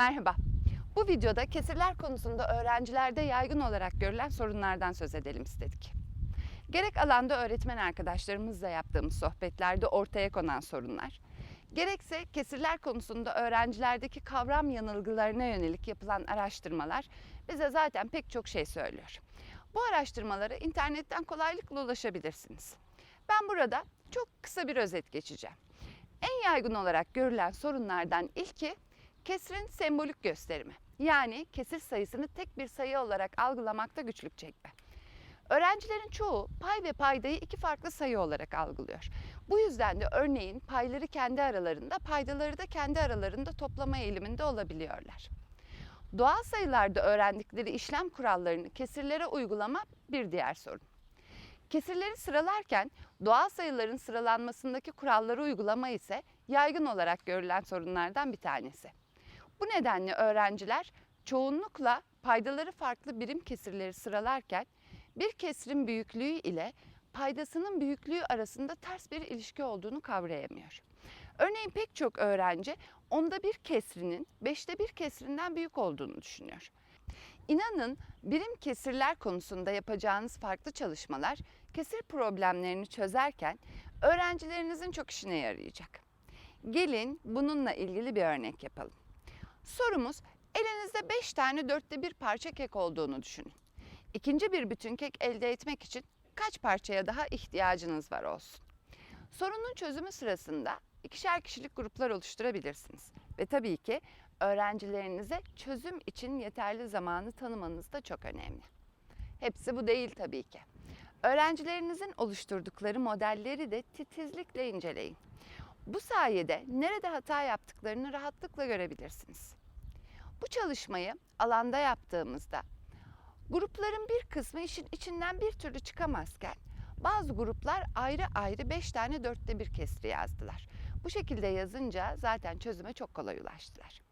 Merhaba. Bu videoda kesirler konusunda öğrencilerde yaygın olarak görülen sorunlardan söz edelim istedik. Gerek alanda öğretmen arkadaşlarımızla yaptığımız sohbetlerde ortaya konan sorunlar, gerekse kesirler konusunda öğrencilerdeki kavram yanılgılarına yönelik yapılan araştırmalar bize zaten pek çok şey söylüyor. Bu araştırmalara internetten kolaylıkla ulaşabilirsiniz. Ben burada çok kısa bir özet geçeceğim. En yaygın olarak görülen sorunlardan ilki kesrin sembolik gösterimi. Yani kesir sayısını tek bir sayı olarak algılamakta güçlük çekme. Öğrencilerin çoğu pay ve paydayı iki farklı sayı olarak algılıyor. Bu yüzden de örneğin payları kendi aralarında, paydaları da kendi aralarında toplama eğiliminde olabiliyorlar. Doğal sayılarda öğrendikleri işlem kurallarını kesirlere uygulama bir diğer sorun. Kesirleri sıralarken doğal sayıların sıralanmasındaki kuralları uygulama ise yaygın olarak görülen sorunlardan bir tanesi. Bu nedenle öğrenciler çoğunlukla paydaları farklı birim kesirleri sıralarken bir kesrin büyüklüğü ile paydasının büyüklüğü arasında ters bir ilişki olduğunu kavrayamıyor. Örneğin pek çok öğrenci onda bir kesrinin beşte bir kesrinden büyük olduğunu düşünüyor. İnanın birim kesirler konusunda yapacağınız farklı çalışmalar kesir problemlerini çözerken öğrencilerinizin çok işine yarayacak. Gelin bununla ilgili bir örnek yapalım. Sorumuz elinizde 5 tane dörtte bir parça kek olduğunu düşünün. İkinci bir bütün kek elde etmek için kaç parçaya daha ihtiyacınız var olsun. Sorunun çözümü sırasında ikişer kişilik gruplar oluşturabilirsiniz. Ve tabii ki öğrencilerinize çözüm için yeterli zamanı tanımanız da çok önemli. Hepsi bu değil tabii ki. Öğrencilerinizin oluşturdukları modelleri de titizlikle inceleyin. Bu sayede nerede hata yaptıklarını rahatlıkla görebilirsiniz. Bu çalışmayı alanda yaptığımızda grupların bir kısmı işin içinden bir türlü çıkamazken bazı gruplar ayrı ayrı 5 tane dörtte bir kesri yazdılar. Bu şekilde yazınca zaten çözüme çok kolay ulaştılar.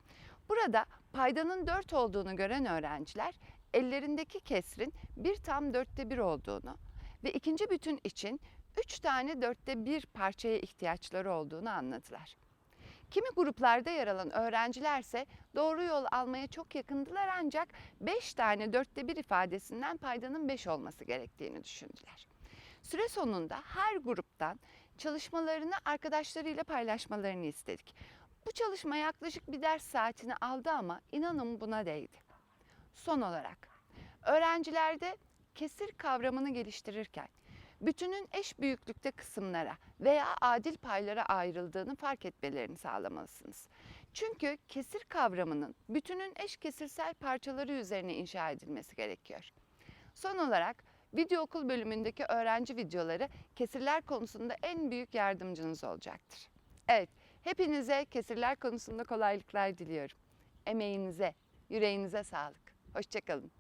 Burada paydanın 4 olduğunu gören öğrenciler ellerindeki kesrin bir tam dörtte bir olduğunu ve ikinci bütün için 3 tane dörtte bir parçaya ihtiyaçları olduğunu anladılar. Kimi gruplarda yer alan öğrencilerse doğru yol almaya çok yakındılar ancak 5 tane dörtte bir ifadesinden paydanın 5 olması gerektiğini düşündüler. Süre sonunda her gruptan çalışmalarını arkadaşlarıyla paylaşmalarını istedik. Bu çalışma yaklaşık bir ders saatini aldı ama inanın buna değdi. Son olarak öğrencilerde kesir kavramını geliştirirken bütünün eş büyüklükte kısımlara veya adil paylara ayrıldığını fark etmelerini sağlamalısınız. Çünkü kesir kavramının bütünün eş kesirsel parçaları üzerine inşa edilmesi gerekiyor. Son olarak video okul bölümündeki öğrenci videoları kesirler konusunda en büyük yardımcınız olacaktır. Evet, hepinize kesirler konusunda kolaylıklar diliyorum. Emeğinize, yüreğinize sağlık. Hoşçakalın.